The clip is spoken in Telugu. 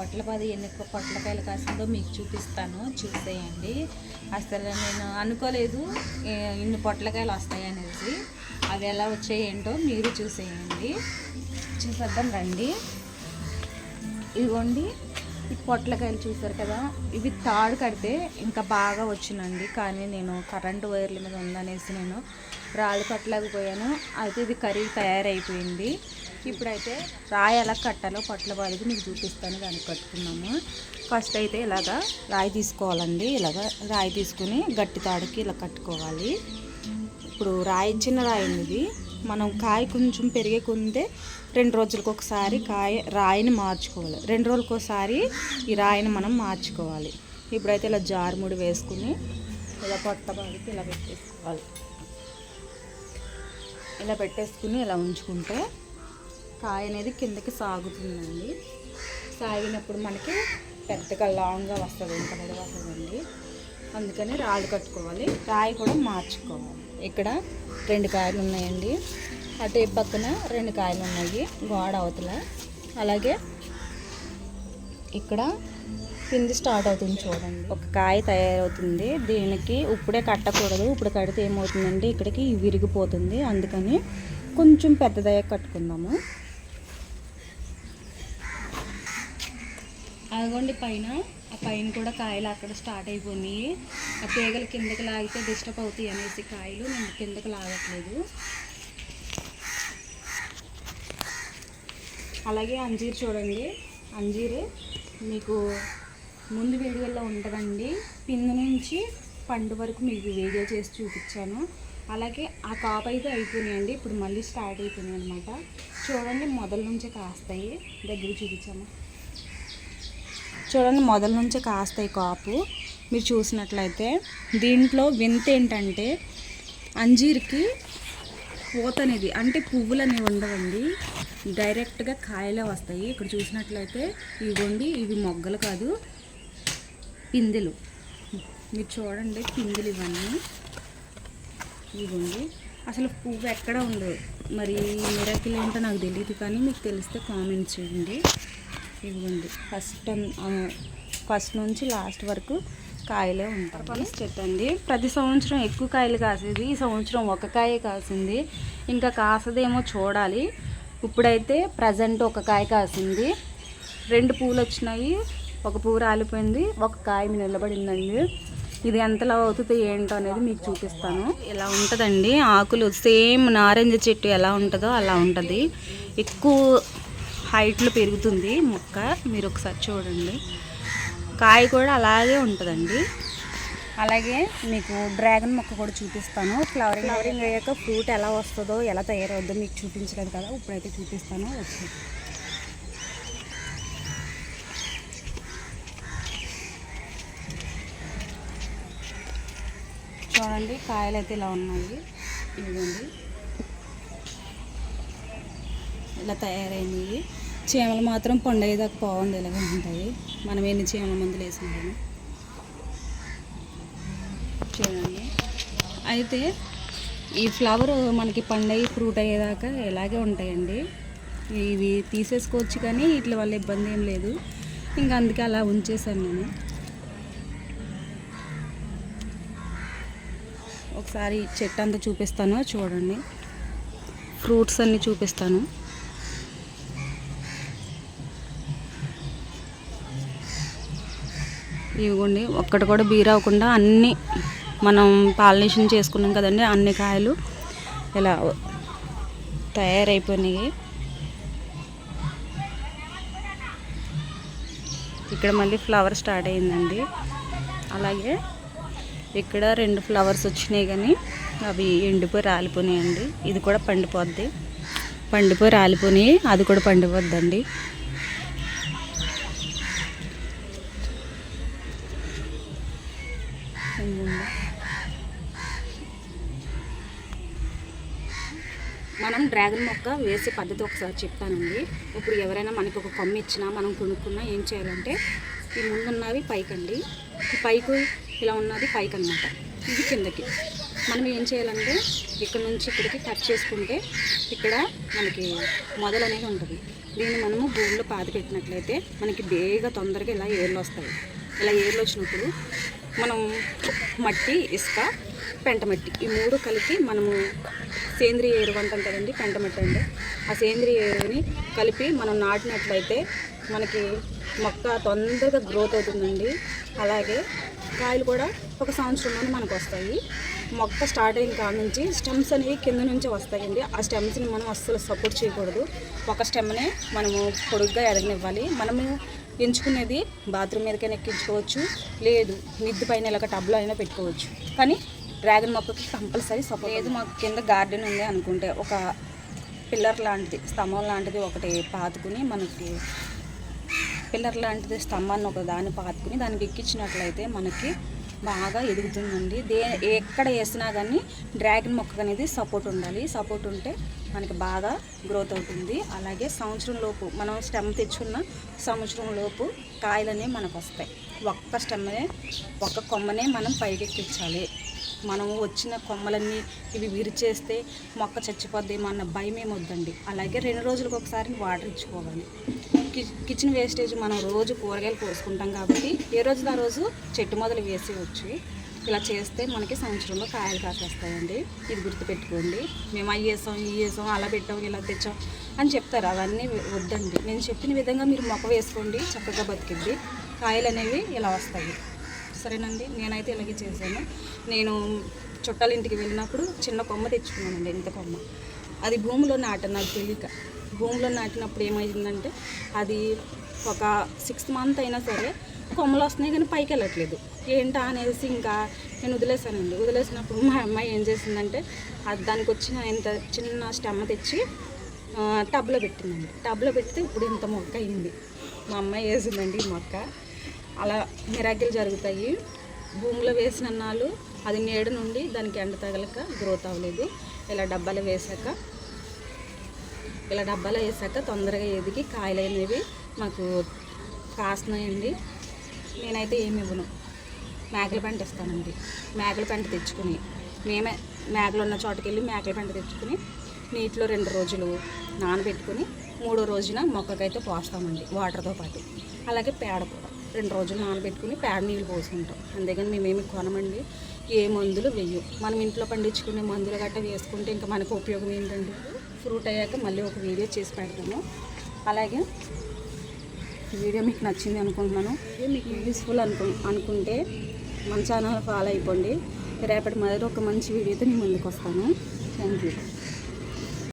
పొట్ల పది ఎన్ని పొట్లకాయలు కాసిందో మీకు చూపిస్తాను. చూసేయండి. అసలు నేను అనుకోలేదు ఇన్ని పొట్లకాయలు వస్తాయి అనేసి. అవి ఎలా వచ్చాయి ఏంటో మీరు చూసేయండి. చూసేద్దాం రండి. ఇదిగోండి ఈ పొట్లకాయలు చూసారు కదా ఇవి తాడు కడితే ఇంకా బాగా వచ్చినండి. కానీ నేను కరెంటు వైర్ల మీద ఉందనేసి నేను రాళ్ళు పట్టలేకపోయాను. అయితే ఇది కర్రీ తయారైపోయింది. ఇప్పుడైతే రాయి ఎలా కట్టాలో పట్ల బాధికి మీకు చూపిస్తాను దానికి కట్టుకున్నాము. ఫస్ట్ అయితే ఇలాగా రాయి తీసుకోవాలండి. ఇలాగా రాయి తీసుకుని గట్టి తాడుకి ఇలా కట్టుకోవాలి. ఇప్పుడు రాయి చిన్న రాయి ఉంది ఇది. మనం కాయ కొంచెం పెరిగే కొందే రెండు రోజులకు ఒకసారి కాయ రాయిని మార్చుకోవాలి. రెండు రోజులకు ఒకసారి ఈ రాయిని మనం మార్చుకోవాలి. ఇప్పుడైతే ఇలా జారుముడి వేసుకుని ఇలా పొట్ట బాడికి ఇలా పెట్టేసుకోవాలి. ఇలా పెట్టేసుకుని ఇలా ఉంచుకుంటే కాయ అనేది కిందకి సాగుతుందండి. సాగినప్పుడు మనకి పెద్దగా లాంగ్గా వస్తుంది కలర్ పొడవు వస్తుందండి. అందుకని రాళ్ళు కట్టుకోవాలి. కాయ కూడా మార్చుకోవాలి. ఇక్కడ రెండు కాయలు ఉన్నాయండి. అటు ఈ పక్కన రెండు కాయలు ఉన్నాయి గోడ అవతల. అలాగే ఇక్కడ కింది స్టార్ట్ అవుతుంది చూడండి. ఒక కాయ తయారవుతుంది. దీనికి ఇప్పుడే కట్టకూడదు. ఇప్పుడు కడితే ఏమవుతుందంటే ఇక్కడికి విరిగిపోతుంది. అందుకని కొంచెం పెద్దదయ్యాక కట్టుకుందాము. అదిగోండి పైన. ఆ పైన కూడా కాయలు అక్కడ స్టార్ట్ అయిపోయినాయి. ఆ తీగలు కిందకి లాగితే డిస్టర్బ్ అవుతాయి అనేసి కాయలు నేను కిందకి లాగట్లేదు. అలాగే అంజీర్ చూడండి. అంజీరు మీకు ముందు వీడియోలో ఉంటుందండి. పిండి నుంచి పండు వరకు మీకు వీడియో చేసి చూపించాను. అలాగే ఆ కాపు అయితే అయిపోయినాయండి. ఇప్పుడు మళ్ళీ స్టార్ట్ అయిపోయినాయి అనమాట చూడండి మొదల నుంచే కాస్తాయి. దగ్గర చూపించాము? చూడండి మొదల నుంచి కాస్తాయి కాపు. మీరు చూసినట్లయితే దీంట్లో వింత ఏంటంటే అంజీర్కి పూత అనేది అంటే పువ్వులు అనేవి ఉండవండి. డైరెక్ట్గా కాయలే వస్తాయి. ఇక్కడ చూసినట్లయితే ఇవ్వండి ఇవి మొగ్గలు కాదు పిందెలు. మీరు చూడండి పిందెలు ఇవన్నీ. ఇవ్వండి. అసలు పువ్వు ఎక్కడ ఉండదు. మరి మిరకిల్ ఏంటో నాకు తెలియదు కానీ మీకు తెలిస్తే కామెంట్ చేయండి. ఇవ్వండి ఫస్ట్ ఫస్ట్ నుంచి లాస్ట్ వరకు కాయలే ఉంటాయి చెట్టు అండి. ప్రతి సంవత్సరం ఎక్కువ కాయలు కాసేది ఈ సంవత్సరం ఒక కాయ కాసింది. ఇంకా కాసదేమో చూడాలి. ఇప్పుడైతే ప్రజెంట్ ఒక కాయ కాసింది. రెండు పూలు వచ్చినాయి ఒక పువ్వు రాలిపోయింది ఒక కాయ నిలబడిందండి. ఇది ఎంతలా అవుతుంది ఏంటో అనేది మీకు చూపిస్తాను. ఇలా ఉంటుందండి ఆకులు సేమ్ నారింజ చెట్టు ఎలా ఉంటుందో అలా ఉంటుంది. ఎక్కువ హైట్లో పెరుగుతుంది మొక్క. మీరు ఒకసారి చూడండి. కాయ కూడా అలాగే ఉంటుందండి. అలాగే మీకు డ్రాగన్ మొక్క కూడా చూపిస్తాను. ఫ్లవరింగ్ ఫ్లవరింగ్ అయ్యాక ఫ్రూట్ ఎలా వస్తుందో ఎలా తయారవుద్దో మీకు చూపించలేదు కదా. ఇప్పుడైతే చూపిస్తాను. వచ్చి చూడండి కాయలు అయితే ఇలా ఉన్నాయి. ఇదిగోండి. ఇలా తయారైనవి. చీమలు మాత్రం పండగదాకా బాగుంది ఇలాగే ఉంటాయి. మనం ఎన్ని చీమల మందులు వేసుకుంటాము చూడండి. అయితే ఈ ఫ్లవర్ మనకి పండగ ఫ్రూట్ అయ్యేదాకా ఇలాగే ఉంటాయండి. ఇవి తీసేసుకోవచ్చు కానీ వీటి వల్ల ఇబ్బంది ఏం లేదు. ఇంకా అందుకే అలా ఉంచేసాను నేను. ఒకసారి చెట్టు అంతా చూపిస్తాను చూడండి. ఫ్రూట్స్ అన్నీ చూపిస్తాను. ఇవ్వండి. ఒక్కటి కూడా బీరవకుండా అన్నీ మనం పాలినేషన్ చేసుకున్నాం కదండి అన్ని కాయలు ఇలా తయారైపోయినాయి. ఇక్కడ మళ్ళీ ఫ్లవర్ స్టార్ట్ అయిందండి. అలాగే ఇక్కడ రెండు ఫ్లవర్స్ వచ్చినాయి కానీ అవి ఎండిపోయి రాలిపోయినాయండి. ఇది కూడా పండిపోద్ది. పండిపోయి రాలిపోయినాయి. అది కూడా పండిపోద్దండి ఇదిగోండి. మనం డ్రాగన్ మొక్క వేసే పద్ధతి ఒకసారి చెప్తానండి. ఇప్పుడు ఎవరైనా మనకు ఒక కొమ్మ ఇచ్చినా మనం కొనుక్కున్నా ఏం చేయాలంటే ఈ ముందున్నవి పైకండి. ఈ పైకు ఇలా ఉన్నది పైకి అనమాట ఇది కిందకి. మనం ఏం చేయాలంటే ఇక్కడ నుంచి ఇక్కడికి కట్ చేసుకుంటే ఇక్కడ మనకి మొదలు అనేది ఉంటుంది. దీన్ని మనము భూమిలో పాతి పెట్టినట్లయితే మనకి బేగా తొందరగా ఇలా ఏర్లు వస్తాయి. ఇలా ఏర్లు వచ్చినప్పుడు మనం మట్టి ఇసుక పెంటమట్టి. ఈ మూడు కలిపి మనము సేంద్రియ ఎరువు అంటాం కదండి పెంటమట్టి అంటే ఆ సేంద్రియ ఎరువుని కలిపి మనం నాటినట్లయితే మనకి మొక్క తొందరగా గ్రోత్ అవుతుందండి. అలాగే కాయలు కూడా ఒక సంవత్సరంలోనే మనకు వస్తాయి. మొక్క స్టార్ట్ అయిన కాడ నుంచి స్టెమ్స్ అనేవి కింద నుంచి వస్తాయండి. ఆ స్టెమ్స్ని మనం అస్సలు సపోర్ట్ చేయకూడదు. ఒక స్టెమ్నే మనము పొడుగ్గా ఎదగనివ్వాలి మనము ఎంచుకునేది బాత్రూమ్ మీదకైనా ఎక్కించుకోవచ్చు లేదు మిద్ది పైన ఇలాగ టబ్లో అయినా పెట్టుకోవచ్చు. కానీ డ్రాగన్ మొక్కకి కంపల్సరీ సపోర్ట్ లేదు మాకు కింద గార్డెన్ ఉంది అనుకుంటే ఒక పిల్లర్ లాంటిది స్తంభం లాంటిది ఒకటి పాతుకుని మనకి పిల్లర్ లాంటిది స్తంభాన్ని ఒక దాన్ని పాతుకుని దానికి ఎక్కించినట్లయితే మనకి బాగా ఎదుగుతుందండి. దే ఎక్కడ వేసినా కానీ డ్రాగన్ మొక్క అనేది సపోర్ట్ ఉండాలి. సపోర్ట్ ఉంటే మనకి బాగా గ్రోత్ అవుతుంది. అలాగే సంవత్సరం లోపు మనం స్టెమ్ తెచ్చుకున్న సంవత్సరం లోపు కాయలనే మనకు వస్తాయి. ఒక్క స్టెమ్నే ఒక్క కొమ్మనే మనం పైకెక్కించాలి మనము వచ్చిన కొమ్మలన్నీ ఇవి విరిచేస్తే మొక్క చచ్చిపోద్దేమో అన్న భయం ఏమొద్దండి అలాగే రెండు రోజులకు ఒకసారి వాటర్ ఇచ్చుకోవాలి. కి- కిచెన్ వేస్టేజ్ మనం రోజు కూరగాయలు కోసుకుంటాం కాబట్టి ఏ రోజున ఆ రోజు? చెట్టు మొదలు వేసి ఇలా చేస్తే మనకి సంవత్సరంలో కాయలు కాసేస్తాయండి. ఇది గుర్తుపెట్టుకోండి. మేము అవి వేసాం ఇవి వేసాం అలా పెట్టాం ఇలా తెచ్చాం అని చెప్తారు. అవన్నీ వద్దండి. నేను చెప్పిన విధంగా మీరు మొక్క వేసుకోండి చక్కగా బతికిద్ది. కాయలు అనేవి ఇలా వస్తాయి. సరేనండి? నేనైతే ఇలాగే చేశాను. నేను చుట్టాల ఇంటికి వెళ్ళినప్పుడు చిన్న కొమ్మ తెచ్చుకున్నానండి ఇంత కొమ్మ. అది భూమిలో నాటాను నాకు తెలియక. భూమిలో నాటినప్పుడు ఏమైందంటే అది ఒక సిక్స్ మంత్ అయినా సరే కొమ్మలు వస్తున్నాయి కానీ పైకి వెళ్ళట్లేదు. ఏంటా అనేసి ఇంకా నేను వదిలేసానండి. వదిలేసినప్పుడు మా అమ్మాయి ఏం చేసిందంటే అది దానికి వచ్చిన ఇంత చిన్న స్టెమ్మ తెచ్చి టబ్లో పెట్టిందండి. టబ్లో పెడితే ఇప్పుడు ఇంత మొక్క అయింది. మా అమ్మాయి వేసిందండి ఈ మొక్క. అలా మిరాకిల్ జరుగుతాయి. భూమిలో వేసిన నాళ్ళు అది నీడ నుండి దానికి ఎండ తగలక గ్రోత్ అవ్వలేదు. ఇలా డబ్బాలో వేసాక ఇలా డబ్బాలో వేసాక తొందరగా ఎదిగి కాయలు అనేవి మాకు కాస్తున్నాయండి. నేనైతే ఏమి ఇవ్వను. మేకల పెంట ఇస్తానండి. మేకల పెంట తెచ్చుకుని మేమే మేకలు ఉన్న చోటుకి వెళ్ళి మేకల పెంట తెచ్చుకుని నీటిలో రెండు రోజులు నానబెట్టుకుని మూడో రోజున మొక్కకైతే పోస్తామండి వాటర్తో పాటు. అలాగే పేడ కూడా. రెండు రోజులు నానబెట్టుకుని పేడ నీళ్ళు పోసుకుంటాం. అంతేగాని మేమేమి కొనమండి. ఏ మందులు వెయ్యం మనం ఇంట్లో పండించుకునే మందులు గట్ట వేసుకుంటే ఇంకా మనకు ఉపయోగం ఏంటండి ఫ్రూట్ అయ్యాక మళ్ళీ ఒక వీడియో చేసి పెడతాము అలాగే వీడియో మీకు నచ్చింది అనుకుంటున్నాను. వీడియో మీకు యూస్ఫుల్ అనుకు అనుకుంటే మన ఛానల్ ఫాలో అయిపోండి. రేపటి మొదటి ఒక మంచి వీడియోతో నేను ముందుకు వస్తాను. Thank you